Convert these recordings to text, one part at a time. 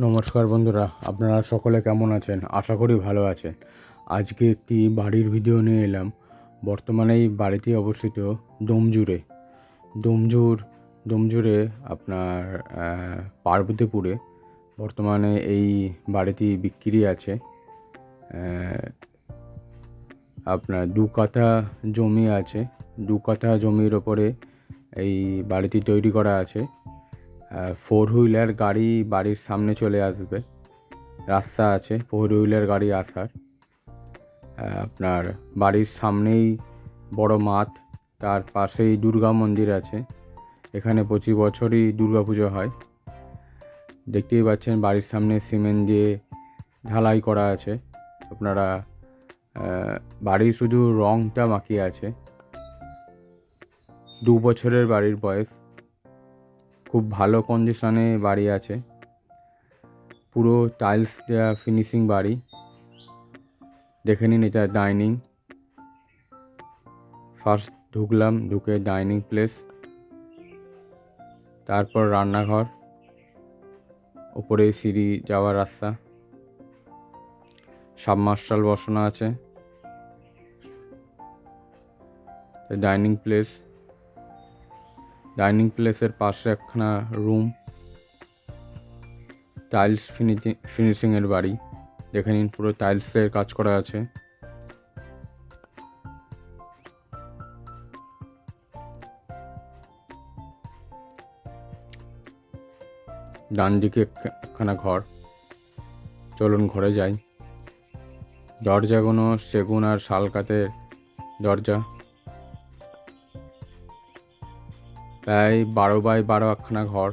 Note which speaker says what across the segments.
Speaker 1: নমস্কার বন্ধুরা, আপনারা সকলে কেমন আছেন? আশা করি ভালো আছেন। আজকে একটি বাড়ির ভিডিও নিয়ে এলাম। বর্তমানে এই বাড়িটি অবস্থিত ডোমজুড়ে। ডোমজুর ডোমজুড়ে আপনার পার্বতীপুরে। বর্তমানে এই বাড়িটি বিক্রি আছে। আপনার দু কাঠা জমি আছে। দু কাঠা জমির ওপরে এই বাড়িটি তৈরি করা আছে। ফোর হুইলার গাড়ি বাড়ির সামনে চলে আসবে। রাস্তা আছে ফোর হুইলার গাড়ি আসার। আপনার বাড়ির সামনেই বড় মাঠ, তার পাশেই দুর্গা মন্দির আছে। এখানে প্রতি বছরই দুর্গা পুজো হয়। দেখতেই পাচ্ছেন বাড়ির সামনে সিমেন্ট দিয়ে ঢালাই করা আছে। আপনারা বাড়ির শুধু রংটা বাকি আছে। দু বছরের বাড়ির বয়স। খুব ভালো কন্ডিশনে বাড়ি আছে। পুরো টাইলস দেওয়া ফিনিশিং বাড়ি। দেখে নিন এটা ডাইনিং ফার্স্ট ঢুকলাম, ঢুকে ডাইনিং প্লেস তারপর রান্নাঘর। ওপরে সিঁড়ি যাওয়ার রাস্তা। সাবমার্শাল বসানো আছে। ডাইনিং প্লেস ডাইনিং প্লেসের পাশে একখানা রুম, টাইলস ফিনিশিং ফিনিশিংয়ের বাড়ি দেখে নিন পুরো টাইলসের কাজ করা আছে। ডান দিকে একখানা ঘর। চলুন ঘরে যাই। দরজাগুলো সেগুন আর শাল কাঠের দরজা। প্রায় বারো বাই বারো একখানা ঘর,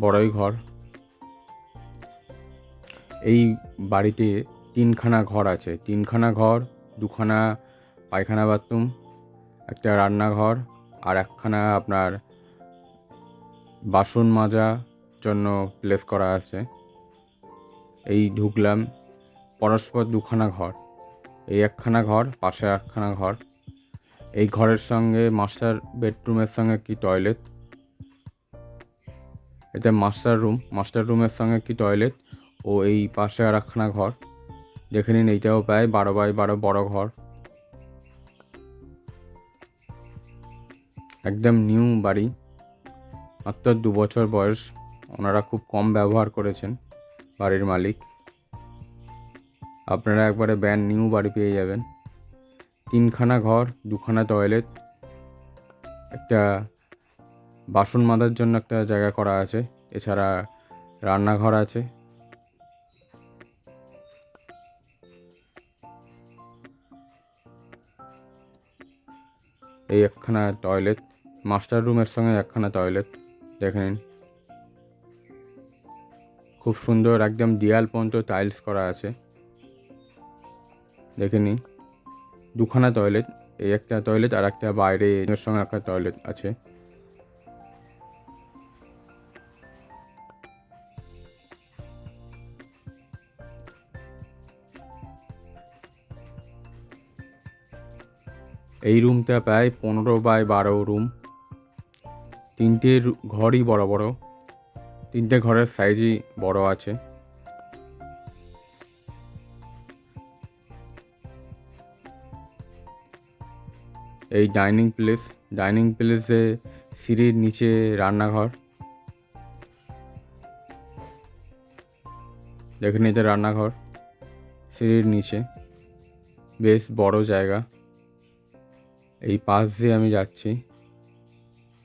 Speaker 1: বড়ই ঘর। এই বাড়িতে তিনখানা ঘর আছে। তিনখানা ঘর, দুখানা পায়খানা বাথরুম, একটা রান্নাঘর আর একখানা আপনার বাসন মাজা জন্য প্লেস করা আছে। এই ঢুকলাম পরস্পর দুখানা ঘর। এই একখানা ঘর, পাশে একখানা ঘর। এই ঘরের সঙ্গে মাস্টার বেডরুমের সঙ্গে কি টয়লেট? এটা মাস্টার রুম, মাস্টার রুমের সঙ্গে কি টয়লেট? ও এই পাশে আর একখানা ঘর। দেখে নিন, এইটাও প্রায় বারো বাই বারো বড় ঘর। একদম নিউ বাড়ি, মাত্র দু বছর বয়স। ওনারা খুব কম ব্যবহার করেছেন বাড়ির মালিক। আপনারা একবারে ব্যান্ড নিউ বাড়ি পেয়ে যাবেন। তিনখানা ঘর, দুখানা টয়লেট একটা বাসন মাজার জন্য একটা জায়গা করা আছে। এছাড়া রান্নাঘর আছে। এই একখানা টয়লেট মাস্টার রুমের সঙ্গে একখানা টয়লেট দেখে নিন। খুব সুন্দর, একদম দেয়াল পর্যন্ত টাইলস করা আছে। দেখে নিন। দুখানা টয়লেট এই একটা টয়লেট আর একটা বাইরে সঙ্গে একটা টয়লেট আছে। এই রুমটা প্রায় পনেরো বাই বারো রুম তিনটে ঘরই বড় বড়। তিনটে ঘরের সাইজই বড় আছে। এই ডাইনিং প্লেস ডাইনিং প্লেসে সিঁড়ির নিচে রান্নাঘর। দেখেন এটা রান্নাঘর, সিঁড়ির নিচে। বেশ বড় জায়গা। এই পাশ দিয়ে আমি যাচ্ছি।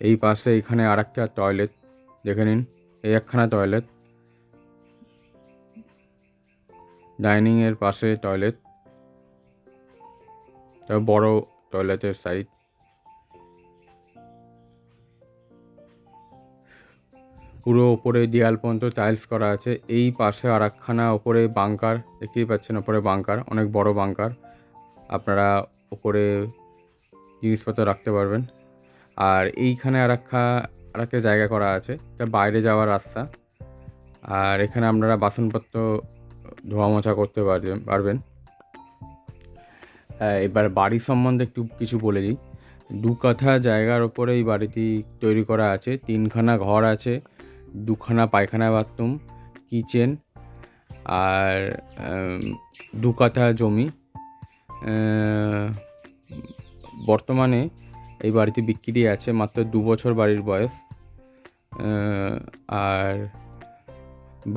Speaker 1: এই পাশে এখানে আর একটা টয়লেট দেখে নিন, এই একখানা টয়লেট ডাইনিংয়ের পাশে টয়লেট তা বড় টয়লেটের সাইড পুরো ওপরে দেয়াল পর্যন্ত টাইলস করা আছে। এই পাশে আর একখানা ওপরে বাংকার দেখতেই পাচ্ছেন ওপরে বাংকার অনেক বড় বাংকার আপনারা ওপরে জিনিসপত্র রাখতে পারবেন। আর এইখানে আর একটা আর একটা জায়গা করা আছে, এটা বাইরে যাওয়ার রাস্তা। আর এখানে আপনারা বাসনপত্র ধোয়া মোছা করতে পারবেন পারবেন। এবার বাড়ি সম্বন্ধে একটু কিছু বলে দিই। দু কাঠা জায়গার ওপরে এই বাড়িটি তৈরি করা আছে, তিনখানা ঘর আছে, দুখানা পায়খানা বাথরুম, কিচেন আর দু কাঠা জমি। বর্তমানে এই বাড়িতে বিক্রি আছে মাত্র দু বছর বাড়ির বয়স। আর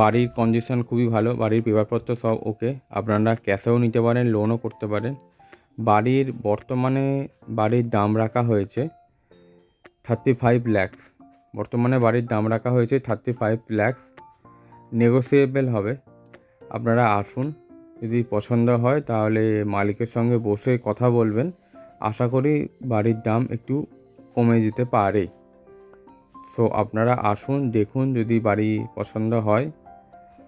Speaker 1: বাড়ির কন্ডিশন খুবই ভালো, বাড়ির পেপারপত্র সব ওকে আপনারা ক্যাশেও নিতে পারেন লোনও করতে পারেন। বাড়ির বর্তমানে বাড়ির দাম রাখা হয়েছে থার্টি ফাইভ ল্যাক্স বর্তমানে বাড়ির দাম রাখা হয়েছে থার্টি ফাইভ ল্যাক্স নেগোসিয়েবল হবে। আপনারা আসুন, যদি পছন্দ হয় তাহলে মালিকের সঙ্গে বসে কথা বলবেন। আশা করি বাড়ির দাম একটু কমে যেতে পারে। সো আপনারা আসুন, দেখুন যদি বাড়ি পছন্দ হয়।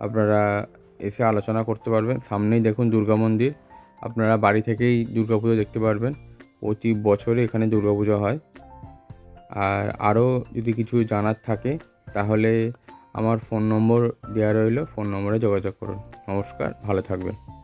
Speaker 1: আপনারা এসে আলোচনা করতে পারবেন। সামনেই দেখুন দুর্গা মন্দির। আপনারা বাড়ি থেকেই দুর্গাপুজো দেখতে পারবেন। প্রতি বছরে এখানে দুর্গাপুজো হয়। আর আরও যদি কিছু জানার থাকে, তাহলে আমার ফোন নম্বর দেওয়া রইল। ফোন নম্বরে যোগাযোগ করুন। নমস্কার, ভালো থাকবেন।